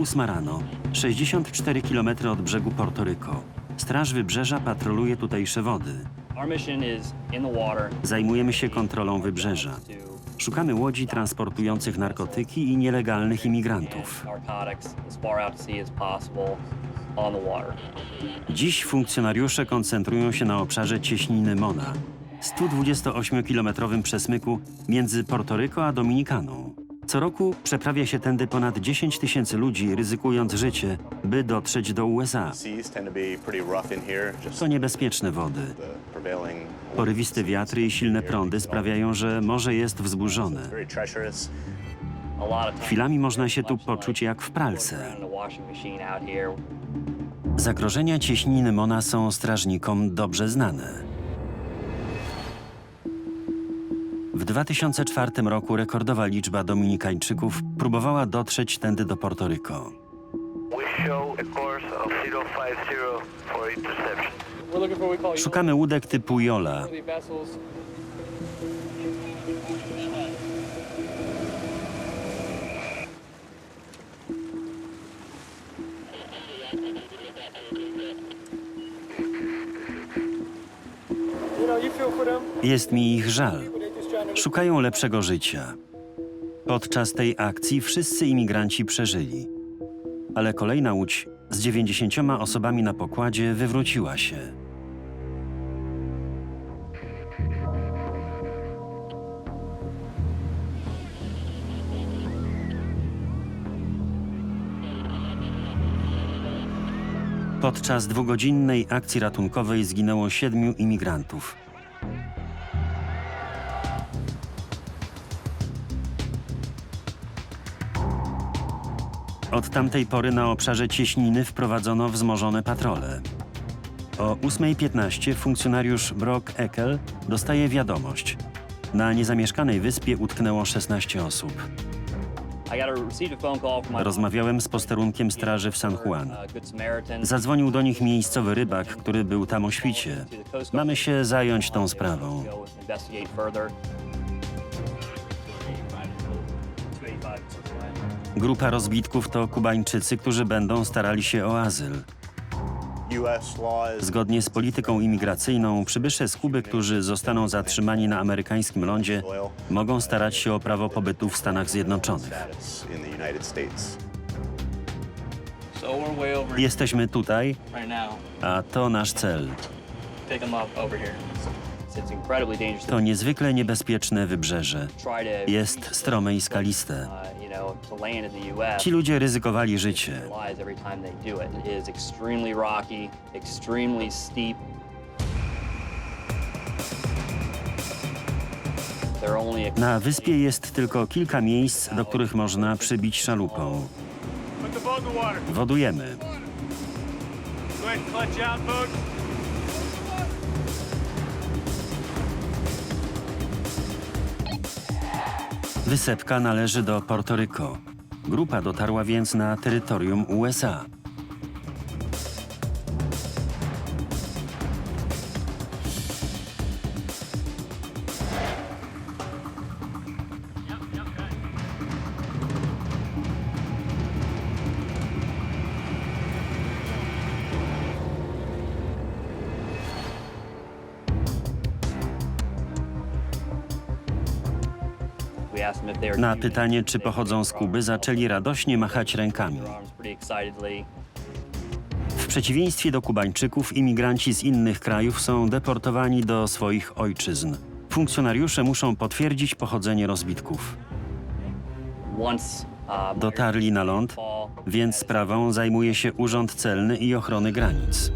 8 rano, 64 km od brzegu Portoryko. Straż Wybrzeża patroluje tutejsze wody. Zajmujemy się kontrolą wybrzeża. Szukamy łodzi transportujących narkotyki i nielegalnych imigrantów. Dziś funkcjonariusze koncentrują się na obszarze cieśniny Mona, 128-kilometrowym przesmyku między Portoryko a Dominikaną. Co roku przeprawia się tędy ponad 10 tysięcy ludzi, ryzykując życie, by dotrzeć do USA. To niebezpieczne wody. Porywiste wiatry i silne prądy sprawiają, że morze jest wzburzone. Chwilami można się tu poczuć jak w pralce. Zagrożenia cieśniny Mona są strażnikom dobrze znane. W 2004 roku rekordowa liczba Dominikańczyków próbowała dotrzeć tędy do Portoryko. We show a course of 050 for interception. We're looking for what we call Szukamy łódek typu Jola. Jest mi ich żal. Szukają lepszego życia. Podczas tej akcji wszyscy imigranci przeżyli. Ale kolejna łódź z 90 osobami na pokładzie wywróciła się. Podczas dwugodzinnej akcji ratunkowej zginęło siedmiu imigrantów. Od tamtej pory na obszarze cieśniny wprowadzono wzmożone patrole. O 8.15 funkcjonariusz Brock Eckel dostaje wiadomość. Na niezamieszkanej wyspie utknęło 16 osób. Rozmawiałem z posterunkiem straży w San Juan. uh. Zadzwonił do nich miejscowy rybak, który był tam o świcie. Mamy się zająć tą sprawą. Grupa rozbitków to Kubańczycy, którzy będą starali się o azyl. Zgodnie z polityką imigracyjną, przybysze z Kuby, którzy zostaną zatrzymani na amerykańskim lądzie, mogą starać się o prawo pobytu w Stanach Zjednoczonych. Jesteśmy tutaj, a to nasz cel. To niezwykle niebezpieczne wybrzeże. Jest strome i skaliste. Ci ludzie ryzykowali życie. lives every time they do it. It is extremely rocky, extremely steep. They're only a Na wyspie jest tylko kilka miejsc, do których można przybić szalupą. Wodujemy. Wysepka należy do Portoryko. Grupa dotarła więc na terytorium USA. Na pytanie, czy pochodzą z Kuby, zaczęli radośnie machać rękami. W przeciwieństwie do Kubańczyków, imigranci z innych krajów są deportowani do swoich ojczyzn. Funkcjonariusze muszą potwierdzić pochodzenie rozbitków. Dotarli na ląd, więc sprawą zajmuje się Urząd Celny i Ochrony Granic.